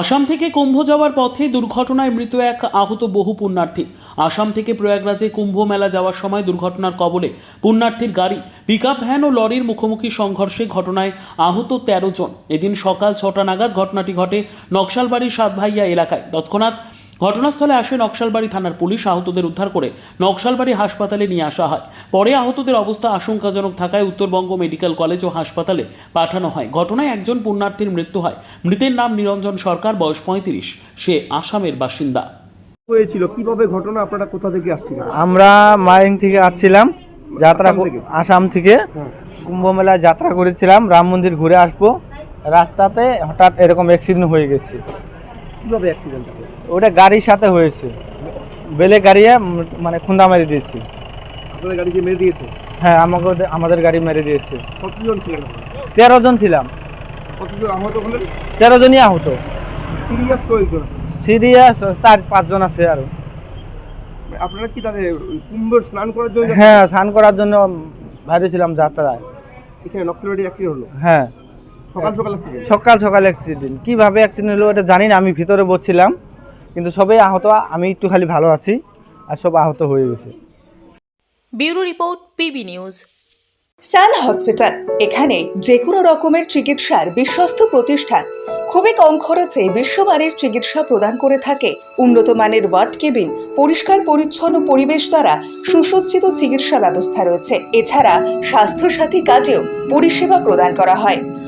আসাম থেকে কুম্ভ যাওয়ার পথে দুর্ঘটনায় মৃত এক আহত বহু পুণ্যার্থী। আসাম থেকে প্রয়াগরাজে কুম্ভ মেলা যাওয়ার সময় দুর্ঘটনার কবলে পুণ্যার্থীর গাড়ি পিকআপ ভ্যান ও লরির মুখোমুখি সংঘর্ষে ঘটনায় আহত তেরো জন। এদিন সকাল ছটা নাগাদ ঘটনাটি ঘটে নকশালবাড়ির সাতভাইয়া এলাকায়। তৎক্ষণাৎ ঘটনাস্থলে আসে নকশালবাড়ি থানার পুলিশ আহতদের উদ্ধার করে নকশালবাড়ি হাসপাতালে নিয়ে আসা হয়। পরে আহতদের অবস্থা আশঙ্কাজনক থাকায় উত্তরবঙ্গ মেডিকেল কলেজ ও হাসপাতালে পাঠানো হয়। ঘটনায় একজন পুণ্যার্থীর মৃত্যু হয়। মৃতের নাম নিরঞ্জন সরকার বয়স পঁয়ত্রিশ। সে আসামের বাসিন্দা। হয়েছিল। কীভাবে ঘটনা আপনারা কোথা থেকে আসছিলেন? আমরা মাইং থেকে আসছিলাম। যাত্রা আসাম থেকে? আসাম থেকে। হ্যাঁ। কুম্ভ মেলায় যাত্রা করেছিলাম। রাম মন্দির ঘুরে আসব। রাস্তাতে হঠাৎ এরকম অ্যাক্সিডেন্ট হয়ে গেছে। কীভাবে অ্যাক্সিডেন্ট ওটা গাড়ির সাথে হয়েছে। বেলে গাড়িয়ে মানে খুন্দা মেরে দিয়েছে। আপনাদের গাড়িকে মেরে দিয়েছে? হ্যাঁ আমাকে আমাদের গাড়ি মেরে দিয়েছে। কতজন ছিলেন? তেরো জন ছিলাম। কতজন আহত হলেন তেরো জনই আহত। সিরিয়াস কয়েকজন সিরিয়াস চার পাঁচজন আছে আরও। আপনারা কি তাহলে কুম্ভের স্নান করার জন্য হ্যাঁ স্নান করার জন্য বাইরেছিলাম যাত্রায়। এখানে নক্সলবাড়ি অ্যাক্সিডেন্ট হলো? হ্যাঁ। সকাল সকাল অ্যাক্সিডেন্ট কীভাবে অ্যাক্সিডেন্ট হলো এটা জানি না আমি ভিতরে বসছিলাম কিন্তু সবাই আহত আমি একটু খালি ভালো আছি আর সব আহত হয়ে গেছে। Bureau report PB news. Sun hospital এখানে যে কোনো রকমের চিকিৎসার বিশ্বস্ত প্রতিষ্ঠান। খুবই কম খরচে বিশ্বমানের চিকিৎসা প্রদান করে থাকে। উন্নত মানের ওয়ার্ড কেবিন পরিষ্কার পরিচ্ছন্ন পরিবেশ দ্বারা সুসজ্জিত চিকিৎসা ব্যবস্থা রয়েছে। এছাড়া স্বাস্থ্যসাথী কাজেও পরিষেবা প্রদান করা হয়।